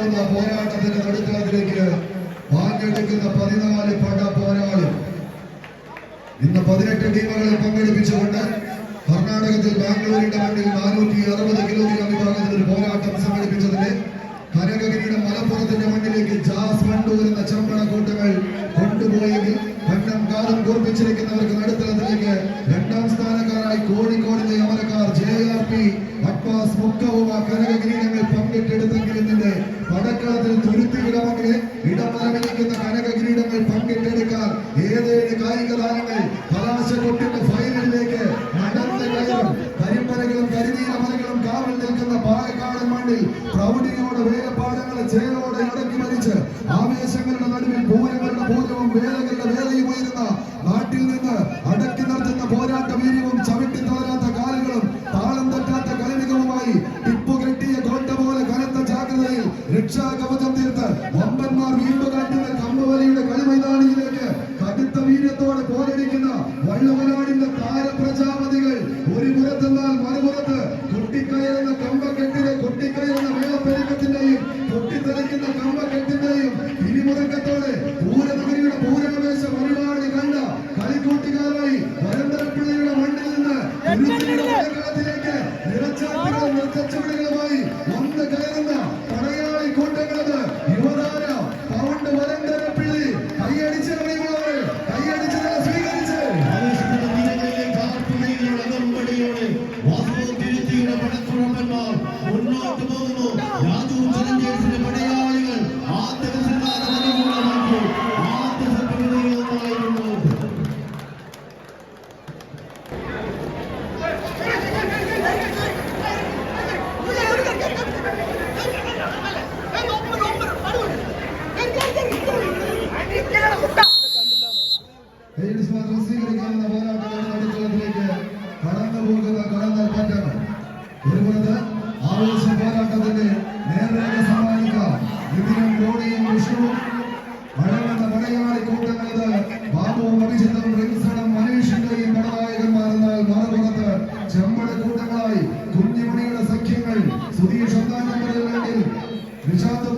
പോകുന്ന പോരാട്ടത്തിന്റെ നടുത്തളത്തിലേക്ക് പങ്കെടുക്കുന്ന പതിനാല് പട പോരാളി. ഇന്ന് പതിനെട്ട് ടീമുകളെ പങ്കെടുപ്പിച്ചുകൊണ്ട് കർണാടകത്തിൽ ബാംഗ്ലൂരിന്റെ മണ്ണിൽ നാനൂറ്റി അറുപത് കിലോഗ്രാം വിഭാഗത്തിൽ ഒരു പോരാട്ടം സംഘടിപ്പിച്ചതിന് കനകഗിരിയുടെ മലപ്പുറത്തിന്റെ മണ്ണിലേക്ക് ജാസ് വണ്ടൂർ എന്ന ചമ്പണ കൂട്ടങ്ങൾ കൊണ്ടുപോയെങ്കിൽ കണ്ണം കാലം കൂർപ്പിച്ചിരിക്കുന്നവർക്ക് നടുത്തളത്തിലേക്ക് രണ്ടാം സ്ഥാനക്കാരായി കോഴിക്കോടിന്റെ അമരക്കാർ ജെ ആർ പി അക്വാസ് മുക്കവും ആ കനകകിരീടങ്ങൾ കലാശക്കൊട്ടിന്റെ ഫൈനലിലേക്ക് നടന്ന് കയറും കരിമ്പലകളും കരിനീലമലകളും കാവൽ നിൽക്കുന്ന പാലക്കാടൻ മണ്ണിൽ പ്രൗഢിയോടെ വേലപ്പാടങ്ങളെ ചേരോടെ ഇടക്കി മരിച്ച് ആവേശങ്ങളുടെ നടുവിൽ പൂരങ്ങളുടെ പൂരവും വേലകളുടെ വേലയും ഉയരുന്ന ചലഞ്ചേഴ്സിന്റെ പടയാളികൾ ആദ്യ പ്രസംഗാത അനുകൂലമാക്കി ആദ്യ സത്യമായിരുന്നു സ്വീകരിക്കാവുന്ന പോരാട്ടങ്ങളുടെ നടുത്തളത്തിലേക്ക് കടന്നു പോകുന്ന കടന്നൽ പറ്റങ്ങൾ ഒരു പുറത്ത് ആവേശ പോരാട്ടത്തിന്റെ നേർരേഖ സമ്മാനിക്കാം ഇതിനും റോഡിയും വിഷ്ണുവും വഴങ്ങുന്ന പടയാളി കൂട്ടങ്ങളത് ബാബുവും അഭിജിത്തും റിൻസണും മനീഷിന്റെയും പടനായകന്മാരെന്നാൽ മറുപുറത്ത് ചെമ്പട കൂട്ടങ്ങളായി കുഞ്ഞുമണിയുടെ സഖ്യങ്ങൾ സുധീഷ് ഒന്നാം നമ്പറിൽ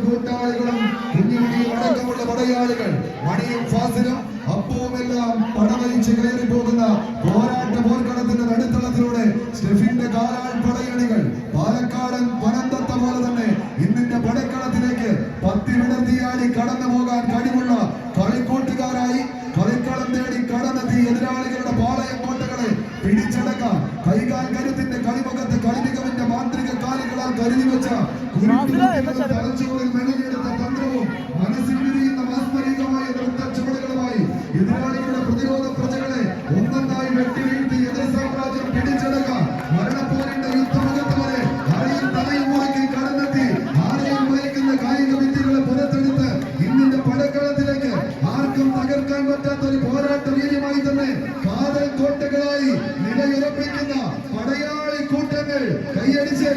കൂട്ടാളികളും കുഞ്ഞുമണിയും അടക്കമുള്ള പടയാളികൾ മണിയും ഫാസിലും അപ്പവുമെല്ലാം പടവലിച്ച് കയറി പോകുന്ന പോരാട്ട പോർക്കളത്തിന്റെ നടുത്തളത്തിലൂടെ സ്റ്റെഫിന്റെ കാലാൾ പടയണികൾ പാലക്കാടൻ പനന്തത്ത പോലെ തന്നെ ഇന്നിന്റെ പടക്കളത്തിലേക്ക് പത്തി വിടത്തിയാടി കടന്നു പോകാൻ കഴിവുള്ള കളിക്കൂട്ടുകാരായി കളിക്കളം തേടി കടന്നെത്തി എതിരാളികളുടെ പാളയം കോട്ടകളെ പിടിച്ചടക്കാൻ കൈകാൽ കരുത്തിന്റെ കളിമുഖത്ത് കളിമികവിന്റെ മാന്ത്രിക കാലുകളാൽ കരുതി വെച്ച തലച്ചോറിൽ സാമ്രാജ്യം പിടിച്ചെടുക്കാൻ മരണപ്പോരിന്റെ യുദ്ധമുഖത്ത് വരെ അരയും തലയും മുറുക്കി ആരെയും മയക്കുന്ന കായിക വിദ്യകളെ പുറത്തെടുത്ത് പടക്കളത്തിലേക്ക് ആർക്കും തകർക്കാൻ പറ്റാത്ത ഒരു തന്നെ കാതൽ കോട്ടകളായി നിലയുറപ്പിക്കുന്ന പടയാളി കൂട്ടങ്ങൾ കൈയടിച്ച്